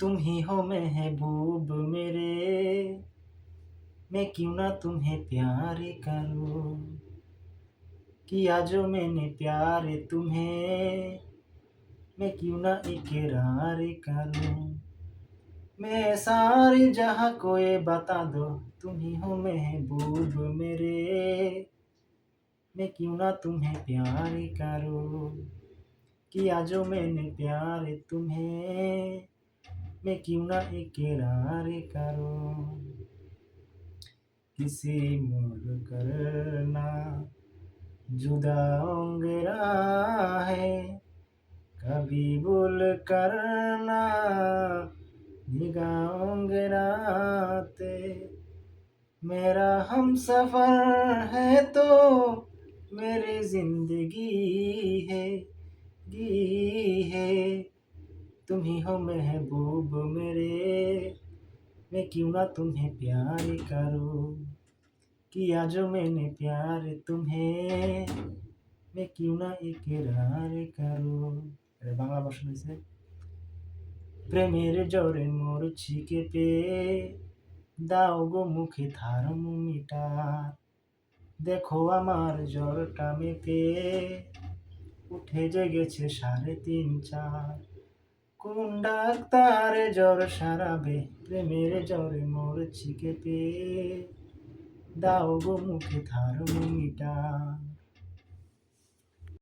तुम ही हो महबूब मेरे। मैं क्यों ना तुम्हें प्यार करूँ? किया जो मैंने प्यार तुम्हें। मैं क्यों ना इकरार करूँ? मैं सारे जहाँ को ये बता दो, तुम ही हो महबूब मेरे। मैं क्यों ना तुम्हें प्यार करूँ? किया जो मैंने प्यार तुम्हें। मैं क्यों ना इकरार करूँ? किसी मोड़ करना जुदा अंगरा है। कभी भूल करना निगाहोंगराते मेरा हम सफ़र है तो मेरी ज़िंदगी है गी है। तुम ही हो महबूब मेरे मैं क्यों ना तुम्हें प्यार करूं किया जो मैंने प्यार तुम्हें मैं क्यों ना इकरार করো এটা বাংলা ভার্সন হয়েছে প্রেমের জ্বরে মরছি কেঁপে দাও গো মুখে থার্মোমিটার দেখো আমার জ্বরটা মেপে উঠে জেগেছে সাড়ে তিন চার কোন ডাক্তারে জ্বর সারাবে? প্রেমের জ্বরে মরছি কেঁপে দাও গো মুখে থার্মোমিটার